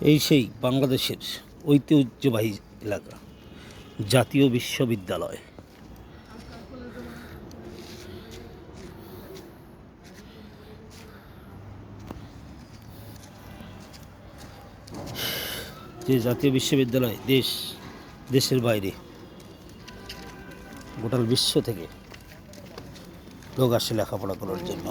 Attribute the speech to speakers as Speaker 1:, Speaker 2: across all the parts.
Speaker 1: এই সেই বাংলাদেশের ঐতিহ্যবাহী এলাকা, জাতীয় বিশ্ববিদ্যালয়। যে জাতীয় বিশ্ববিদ্যালয় দেশ, দেশের বাইরে গোটাল বিশ্ব থেকে লোক আসে লেখাপড়া করার জন্য।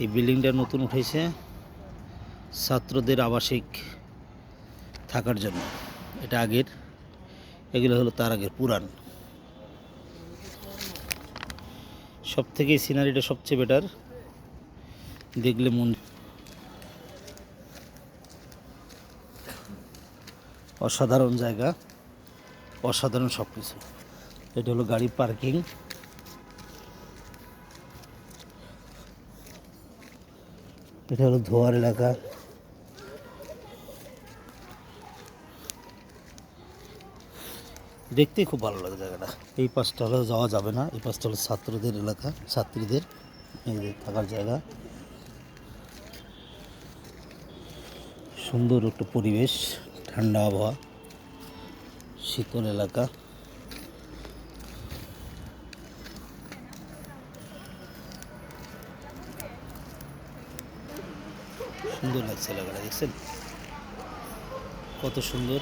Speaker 1: এই বিল্ডিংটা নতুন উঠেছে ছাত্রদের আবাসিক থাকার জন্য। এটা আগের, এগুলো হলো তার আগের, পুরান। সব থেকে সিনারিটা সবচেয়ে বেটার দেখলে মন অসাধারণ জায়গা, অসাধারণ সব কিছু এটা হলো গাড়ি পার্কিং এটা হলো ধোয়ার এলাকা। দেখতেই খুব ভালো লাগে জায়গাটা। এই পাশটা হলো যাওয়া যাবে না, এই পাশটা হলো ছাত্রদের এলাকা, ছাত্রীদের থাকার জায়গা। সুন্দর একটা পরিবেশ, ঠান্ডা আবহাওয়া, শীতল এলাকা। সুন্দর লাগছে এলাকাটা দেখছেন? কত সুন্দর।